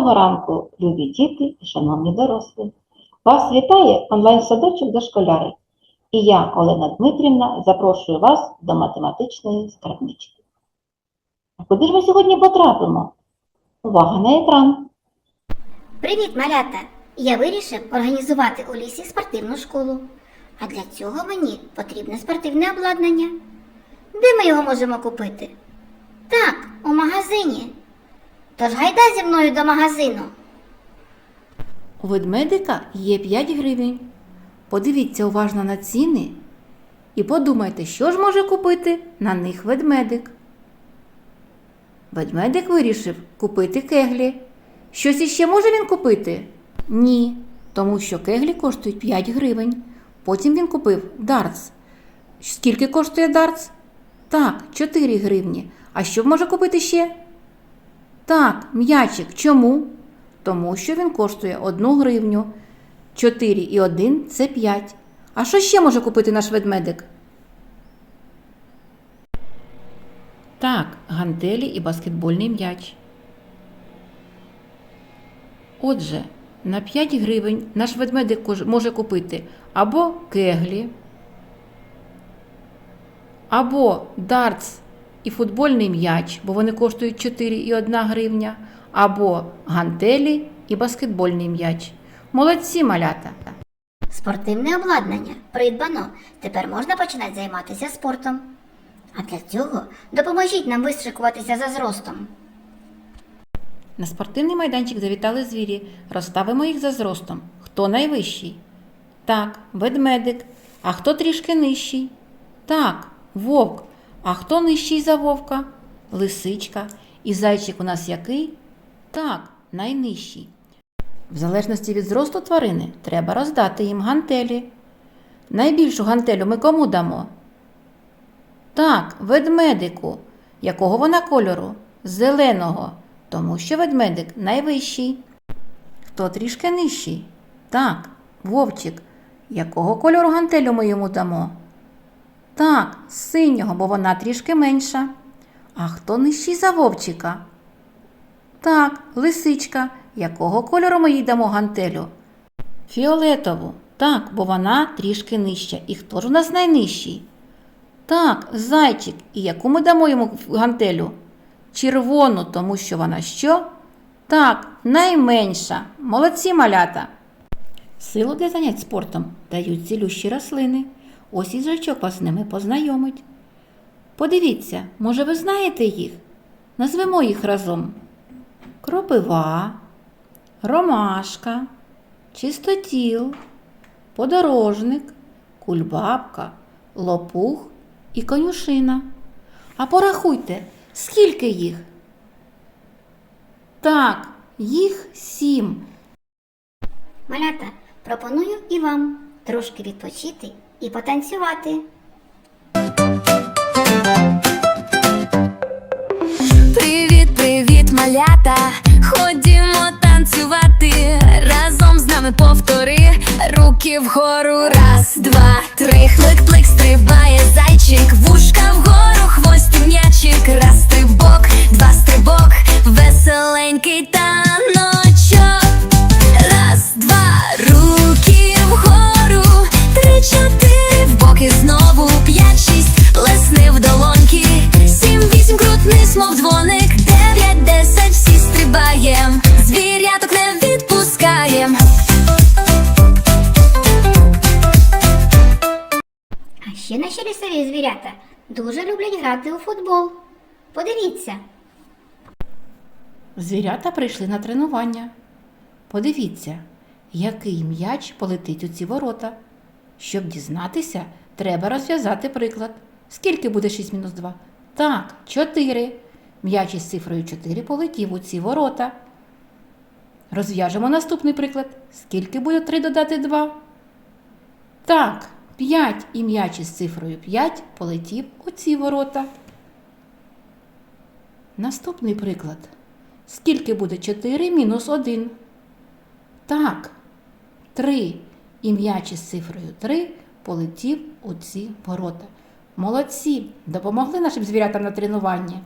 Доброго ранку, любі діти і шановні дорослі. Вас вітає онлайн-садочок дошколяри. І я, Олена Дмитрівна, запрошую вас до математичної скарбнички. А куди ж ми сьогодні потрапимо? Увага на екран! Привіт, малята! Я вирішив організувати у лісі спортивну школу. А для цього мені потрібне спортивне обладнання. Де ми його можемо купити? Так, у магазині. Тож гайда зі мною до магазину. У ведмедика є 5 гривень. Подивіться уважно на ціни і подумайте, що ж може купити на них ведмедик. Ведмедик вирішив купити кеглі. Щось іще може він купити? Ні, тому що кеглі коштують 5 гривень. Потім він купив дартс. Скільки коштує дартс? Так, 4 гривні. А що може купити ще? Так, м'ячик. Чому? Тому що він коштує 1 гривню. 4 і 1 це 5. А що ще може купити наш ведмедик? Так, гантелі і баскетбольний м'яч. Отже, на 5 гривень наш ведмедик може купити або кеглі, або дартс і футбольний м'яч, бо вони коштують 4 і 1 гривня, або гантелі і баскетбольний м'яч. Молодці малята! Спортивне обладнання придбано. Тепер можна починати займатися спортом. А для цього допоможіть нам вишикуватися за зростом. На спортивний майданчик завітали звірі. Розставимо їх за зростом. Хто найвищий? Так, ведмедик. А хто трішки нижчий? Так, вовк. А хто нижчий за вовка? Лисичка. І зайчик у нас який? Так, найнижчий. В залежності від зросту тварини треба роздати їм гантелі. Найбільшу гантелю ми кому дамо? Так, ведмедику. Якого вона кольору? Зеленого, тому що ведмедик найвищий. Хто трішки нижчий? Так, вовчик. Якого кольору гантелю ми йому дамо? Так, синього, бо вона трішки менша. А хто нижчий за вовчика? Так, лисичка. Якого кольору ми їй дамо гантелю? Фіолетову. Так, бо вона трішки нижча. І хто ж у нас найнижчий? Так, зайчик. І яку ми дамо йому гантелю? Червону, тому що вона що? Так, найменша. Молодці малята. Силу для занять спортом дають цілющі рослини. Ось і жачок вас з ними познайомить. Подивіться, може, ви знаєте їх? Назвемо їх разом: кропива, ромашка, чистотіл, подорожник, кульбабка, лопух і конюшина. А порахуйте, скільки їх? Так, їх сім. Малята, пропоную і вам трошки відпочити і потанцювати. Привіт, привіт, малята! Ходімо танцювати. Разом з нами повтори руки вгору. Раз, два, три. Хлик, плик, стрибає зайчик. Вушка вгору, хвості м'ячик. Раз стрибок, два стрибок, веселенький таночок. Звірята дуже люблять грати у футбол. Подивіться, Звірята прийшли на тренування. Подивіться, який м'яч полетить у ці ворота. Щоб дізнатися, треба розв'язати приклад. Скільки буде 6 мінус 2? Так, 4. М'яч із цифрою 4 полетів у ці ворота. Розв'яжемо наступний приклад. Скільки буде 3 додати 2? Так, 5 і м'яч із цифрою 5 полетів у ці ворота. Наступний приклад. Скільки буде 4 мінус 1? Так, 3. І м'яч із цифрою 3 полетів у ці ворота. Молодці! Допомогли нашим звірятам на тренуванні.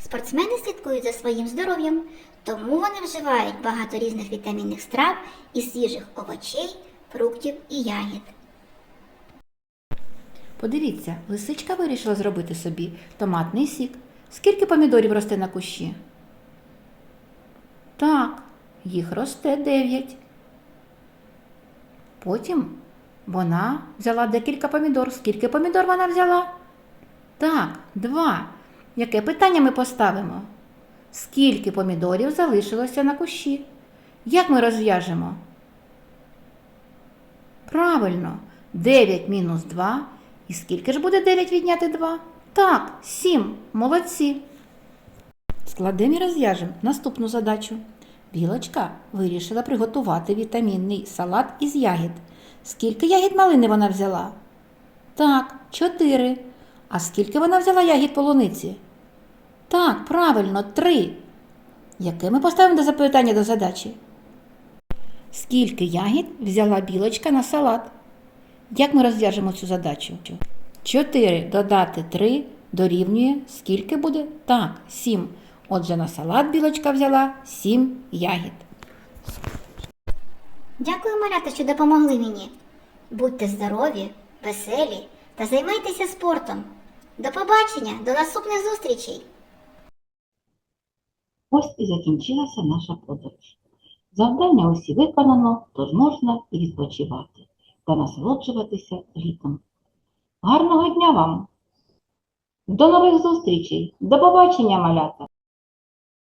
Спортсмени слідкують за своїм здоров'ям, тому вони вживають багато різних вітамінних страв і свіжих овочей, фруктів і ягід. Подивіться, лисичка вирішила зробити собі томатний сік. Скільки помідорів росте на кущі? Так, їх росте дев'ять. Потім вона взяла декілька помідор. Скільки помідор вона взяла? Так, два. Яке питання ми поставимо? Скільки помідорів залишилося на кущі? Як ми розв'яжемо? Правильно, 9 мінус 2. І скільки ж буде 9 відняти 2? Так, 7. Молодці. Складемо і розв'яжемо наступну задачу. Білочка вирішила приготувати вітамінний салат із ягід. Скільки ягід малини вона взяла? Так, 4. А скільки вона взяла ягід полуниці? Так, правильно, 3. Яке ми поставимо до запитання до задачі? Скільки ягід взяла білочка на салат? Як ми розв'яжемо цю задачу? 4 додати 3 дорівнює скільки буде? Так, 7. Отже, на салат білочка взяла 7 ягід. Дякую, малята, що допомогли мені. Будьте здорові, веселі та займайтеся спортом. До побачення, до наступних зустрічей! Ось і закінчилася наша подорож. Завдання усі виконано, тож можна і відпочивати та насолоджуватися літом. Гарного дня вам! До нових зустрічей! До побачення, малята!